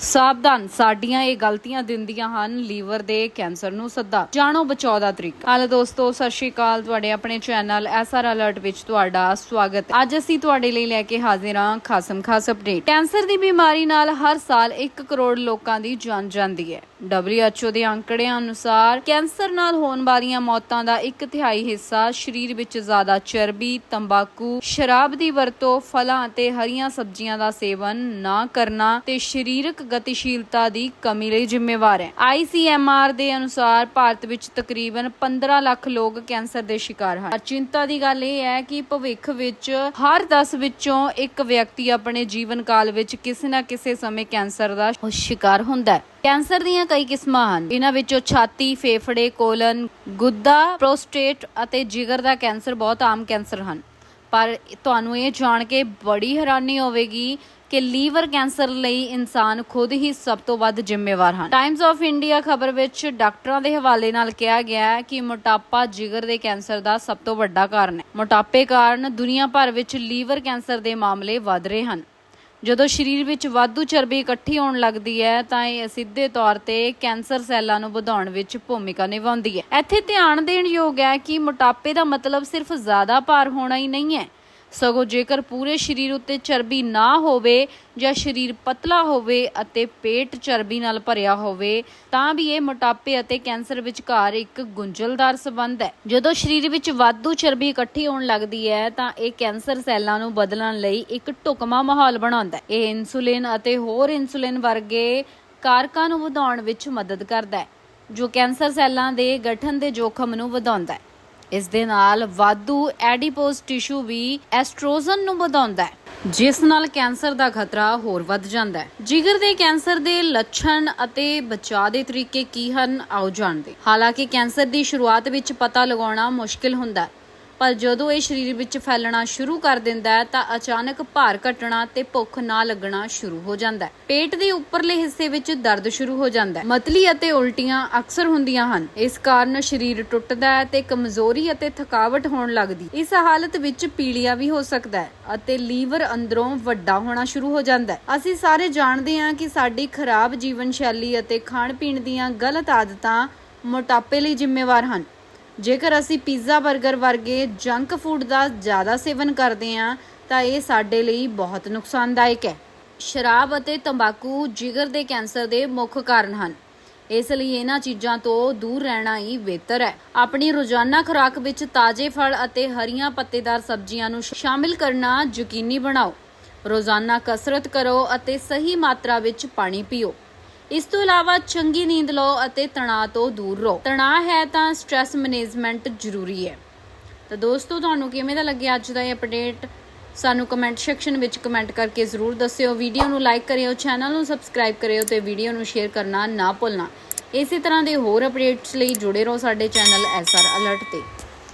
ਸਾਵਧਾਨ ਸਾਡੀਆਂ ਇਹ ਗਲਤੀਆਂ ਦਿੰਦੀਆਂ ਹਨ ਲੀਵਰ ਦੇ ਕੈਂਸਰ ਨੂੰ ਸੱਦਾ। ਜਾਣੋ ਬਚਾਓ ਦਾ ਤਰੀਕਾ। ਹਾਲ ਦੋਸਤੋ, ਸਤਿ ਸ਼੍ਰੀ ਅਕਾਲ। ਤੁਹਾਡੇ ਆਪਣੇ ਚੈਨਲ ਐਸਆਰ ਅਲਰਟ ਵਿੱਚ ਤੁਹਾਡਾ ਸਵਾਗਤ ਹੈ। ਅੱਜ ਅਸੀਂ ਤੁਹਾਡੇ ਲਈ ਲੈ ਕੇ ਹਾਜ਼ਰ ਹਾਂ ਖਾਸਮ ਖਾਸ ਅਪਡੇਟ ਕੈਂਸਰ ਦੀ ਬਿਮਾਰੀ ਨਾਲ ਹਰ ਸਾਲ 1 ਕਰੋੜ ਲੋਕਾਂ ਦੀ ਜਾਨ ਜਾਂਦੀ ਹੈ। WHO ਦੇ ਅੰਕੜਿਆਂ ਅਨੁਸਾਰ ਕੈਂਸਰ ਨਾਲ ਹੋਣ ਵਾਲੀਆਂ ਮੌਤਾਂ ਦਾ ਇੱਕ ਤਿਹਾਈ ਹਿੱਸਾ ਸਰੀਰ ਵਿੱਚ ਜ਼ਿਆਦਾ ਚਰਬੀ, ਤੰਬਾਕੂ, ਸ਼ਰਾਬ ਦੀ ਵਰਤੋਂ, ਫਲਾਂ ਅਤੇ ਹਰੀਆਂ ਸਬਜ਼ੀਆਂ ਦਾ ਸੇਵਨ ਨਾ ਕਰਨਾ ਤੇ ਸਰੀਰਕ ਗਤੀਸ਼ੀਲਤਾ ਦੀ ਕਮੀ ਲਈ ਜ਼ਿੰਮੇਵਾਰ ਹੈ। ICMR ਦੇ ਅਨੁਸਾਰ ਭਾਰਤ ਵਿੱਚ ਤਕਰੀਬਨ 15 ਲੱਖ ਲੋਕ ਕੈਂਸਰ ਦੇ ਸ਼ਿਕਾਰ ਹਨ। ਪਰ ਚਿੰਤਾ ਦੀ ਗੱਲ ਇਹ ਹੈ ਕਿ ਭਵਿੱਖ ਵਿੱਚ ਹਰ 10 ਵਿੱਚੋਂ ਇੱਕ ਵਿਅਕਤੀ ਆਪਣੇ ਜੀਵਨ ਕਾਲ ਵਿੱਚ ਕਿਸੇ ਨਾ ਕਿਸੇ ਸਮੇਂ ਕੈਂਸਰ ਦਾ ਸ਼ਿਕਾਰ ਹੁੰਦਾ ਹੈ। ਕੈਂਸਰ ਦੀਆਂ ਕਈ ਕਿਸਮਾਂ ਹਨ। ਇਹਨਾਂ ਵਿੱਚੋਂ ਛਾਤੀ, ਫੇਫੜੇ, ਕੋਲਨ, ਗੁੱਦਾ, ਪ੍ਰੋਸਟੇਟ ਅਤੇ ਜਿਗਰ ਦਾ ਕੈਂਸਰ ਬਹੁਤ ਆਮ ਕੈਂਸਰ ਹਨ। ਪਰ ਤੁਹਾਨੂੰ ਇਹ ਜਾਣ ਕੇ ਬੜੀ ਹੈਰਾਨੀ ਹੋਵੇਗੀ ਕਿ ਲੀਵਰ ਕੈਂਸਰ ਲਈ ਇਨਸਾਨ ਖੁਦ ਹੀ ਸਭ ਤੋਂ ਵੱਧ ਜ਼ਿੰਮੇਵਾਰ ਹਨ। ਟਾਈਮਸ ਆਫ ਇੰਡੀਆ ਖਬਰ ਵਿੱਚ ਡਾਕਟਰਾਂ ਦੇ ਹਵਾਲੇ ਨਾਲ ਕਿਹਾ ਗਿਆ ਹੈ ਕਿ ਮੋਟਾਪਾ ਜਿਗਰ ਦੇ ਕੈਂਸਰ ਦਾ ਸਭ ਤੋਂ ਵੱਡਾ ਕਾਰਨ ਹੈ। ਮੋਟਾਪੇ ਕਾਰਨ ਦੁਨੀਆ ਭਰ ਵਿੱਚ ਲੀਵਰ ਕੈਂਸਰ ਦੇ ਮਾਮਲੇ ਵਧ ਰਹੇ ਹਨ। ਜਦੋਂ ਸਰੀਰ ਵਿੱਚ ਵਾਧੂ ਚਰਬੀ ਇਕੱਠੀ ਹੋਣ ਲੱਗਦੀ ਹੈ, ਤਾਂ ਇਹ ਸਿੱਧੇ ਤੌਰ ਤੇ ਕੈਂਸਰ ਸੈੱਲਾਂ ਨੂੰ ਵਧਾਉਣ ਵਿੱਚ ਭੂਮਿਕਾ ਨਿਭਾਉਂਦੀ ਹੈ। ਇੱਥੇ ਧਿਆਨ ਦੇਣ ਯੋਗ ਹੈ ਕਿ ਮੋਟਾਪੇ ਦਾ ਮਤਲਬ ਸਿਰਫ ਜ਼ਿਆਦਾ ਭਾਰ ਹੋਣਾ ਹੀ ਨਹੀਂ ਹੈ ਸਗੋਂ ਜੇਕਰ ਪੂਰੇ ਸਰੀਰ ਉੱਤੇ ਚਰਬੀ ਨਾ ਹੋਵੇ ਜਾਂ ਸਰੀਰ ਪਤਲਾ ਹੋਵੇ ਅਤੇ ਪੇਟ ਚਰਬੀ ਨਾਲ ਭਰਿਆ ਹੋਵੇ, ਤਾਂ ਵੀ ਇਹ ਮੋਟਾਪੇ ਅਤੇ ਕੈਂਸਰ ਵਿਚਕਾਰ ਇੱਕ ਗੁੰਝਲਦਾਰ ਸੰਬੰਧ ਹੈ। ਜਦੋਂ ਸਰੀਰ ਵਿੱਚ ਵਾਧੂ ਚਰਬੀ ਇਕੱਠੀ ਹੋਣ ਲੱਗਦੀ ਹੈ, ਤਾਂ ਇਹ ਕੈਂਸਰ ਸੈੱਲਾਂ ਨੂੰ ਬਦਲਣ ਲਈ ਇੱਕ ਢੁਕਵਾਂ ਮਾਹੌਲ ਬਣਾਉਂਦਾ ਹੈ। ਇਹ ਇਨਸੂਲਿਨ ਅਤੇ ਹੋਰ ਇਨਸੂਲਿਨ ਵਰਗੇ ਕਾਰਕਾਂ ਨੂੰ ਵਧਾਉਣ ਵਿੱਚ ਮਦਦ ਕਰਦਾ ਹੈ, ਜੋ ਕੈਂਸਰ ਸੈੱਲਾਂ ਦੇ ਗਠਨ ਦੇ ਜੋਖਮ ਨੂੰ ਵਧਾਉਂਦਾ ਹੈ। ਇਸ ਦੇ ਨਾਲ ਵਾਧੂ ਐਡੀਪੋਸ ਟਿਸ਼ੂ ਵੀ ਐਸਟ੍ਰੋਜਨ ਨੂੰ ਵਧਾਉਂਦਾ ਹੈ, ਜਿਸ ਨਾਲ ਕੈਂਸਰ ਦਾ ਖਤਰਾ ਹੋਰ ਵੱਧ ਜਾਂਦਾ ਹੈ। ਜਿਗਰ ਦੇ ਕੈਂਸਰ ਦੇ ਲੱਛਣ ਅਤੇ ਬਚਾਅ ਦੇ ਤਰੀਕੇ ਕੀ ਹਨ? ਆਓ ਜਾਣਦੇ ਹਾਲਾਂਕਿ ਕੈਂਸਰ ਦੀ ਸ਼ੁਰੂਆਤ ਵਿੱਚ ਪਤਾ ਲਗਾਉਣਾ ਮੁਸ਼ਕਿਲ ਹੁੰਦਾ ਹੈ ਪਰ ਜਦੋਂ ਇਹ ਸਰੀਰ ਵਿੱਚ ਫੈਲਣਾ ਸ਼ੁਰੂ ਕਰ ਦਿੰਦਾ ਹੈ, ਤਾਂ ਅਚਾਨਕ ਭਾਰ ਘਟਣਾ ਤੇ ਭੁੱਖ ਨਾ ਲੱਗਣਾ ਸ਼ੁਰੂ ਹੋ ਜਾਂਦਾ ਹੈ। ਪੇਟ ਦੇ ਉੱਪਰਲੇ ਹਿੱਸੇ ਵਿੱਚ ਦਰਦ ਸ਼ੁਰੂ ਹੋ ਜਾਂਦਾ ਹੈ। ਮਤਲੀ ਅਤੇ ਉਲਟੀਆਂ ਅਕਸਰ ਹੁੰਦੀਆਂ ਹਨ। ਇਸ ਕਾਰਨ ਸਰੀਰ ਟੁੱਟਦਾ ਹੈ ਤੇ ਕਮਜ਼ੋਰੀ ਅਤੇ ਥਕਾਵਟ ਹੋਣ ਲੱਗਦੀ। ਇਸ ਹਾਲਤ ਵਿੱਚ ਪੀਲੀਆ ਵੀ ਹੋ ਸਕਦਾ ਹੈ ਅਤੇ ਲੀਵਰ ਅੰਦਰੋਂ ਵੱਡਾ ਹੋਣਾ ਸ਼ੁਰੂ ਹੋ ਜਾਂਦਾ ਹੈ। ਅਸੀਂ ਸਾਰੇ ਜਾਣਦੇ ਹਾਂ ਕਿ ਸਾਡੀ ਖਰਾਬ ਜੀਵਨ ਸ਼ੈਲੀ ਅਤੇ ਖਾਣ ਪੀਣ ਦੀਆਂ ਗਲਤ ਆਦਤਾਂ ਮੋਟਾਪੇ ਲਈ ਜ਼ਿੰਮੇਵਾਰ ਹਨ। ਜੇਕਰ ਅਸੀਂ ਪੀਜ਼ਾ 버ਗਰ ਵਰਗੇ ਜੰਕ ਫੂਡ ਦਾ ਜ਼ਿਆਦਾ ਸੇਵਨ ਕਰਦੇ ਹਾਂ, ਤਾਂ ਇਹ ਸਾਡੇ ਲਈ ਬਹੁਤ ਨੁਕਸਾਨਦਾਇਕ ਹੈ। ਸ਼ਰਾਬ ਅਤੇ ਤੰਬਾਕੂ ਜਿਗਰ ਦੇ ਕੈਂਸਰ ਦੇ ਮੁੱਖ ਕਾਰਨ ਹਨ। ਇਸ ਲਈ ਇਹਨਾਂ ਚੀਜ਼ਾਂ ਤੋਂ ਦੂਰ ਰਹਿਣਾ ਹੀ ਬਿਹਤਰ ਹੈ। ਆਪਣੀ ਰੋਜ਼ਾਨਾ ਖੁਰਾਕ ਵਿੱਚ ਤਾਜ਼ੇ ਫਲ ਅਤੇ ਹਰੀਆਂ ਪੱਤੇਦਾਰ ਸਬਜ਼ੀਆਂ ਨੂੰ ਸ਼ਾਮਿਲ ਕਰਨਾ ਯਕੀਨੀ ਬਣਾਓ। ਰੋਜ਼ਾਨਾ ਕਸਰਤ ਕਰੋ ਅਤੇ ਸਹੀ ਮਾਤਰਾ ਵਿੱਚ ਪਾਣੀ ਪੀਓ। ਇਸ ਤੋਂ ਇਲਾਵਾ ਚੰਗੀ ਨੀਂਦ ਲਓ ਅਤੇ ਤਣਾਅ ਤੋਂ ਦੂਰ ਰਹੋ। ਤਣਾਅ ਹੈ ਤਾਂ ਸਟ੍ਰੈਸ ਮੈਨੇਜਮੈਂਟ ਜ਼ਰੂਰੀ ਹੈ। ਤਾਂ ਦੋਸਤੋ, ਤੁਹਾਨੂੰ ਕਿਵੇਂ ਦਾ ਲੱਗਿਆ ਅੱਜ ਦਾ ਇਹ ਅਪਡੇਟ ਸਾਨੂੰ ਕਮੈਂਟ ਸੈਕਸ਼ਨ ਵਿੱਚ ਕਮੈਂਟ ਕਰਕੇ ਜ਼ਰੂਰ ਦੱਸਿਓ। ਵੀਡੀਓ ਨੂੰ ਲਾਈਕ ਕਰਿਓ ਚੈਨਲ ਨੂੰ ਸਬਸਕ੍ਰਾਈਬ ਕਰਿਓ ਤੇ ਵੀਡੀਓ ਨੂੰ ਸ਼ੇਅਰ ਕਰਨਾ ਨਾ ਭੁੱਲਣਾ। ਇਸੇ ਤਰ੍ਹਾਂ ਦੇ ਹੋਰ ਅਪਡੇਟਸ ਲਈ ਜੁੜੇ ਰਹੋ ਸਾਡੇ ਚੈਨਲ ਐਸਆਰ ਅਲਰਟ ਤੇ।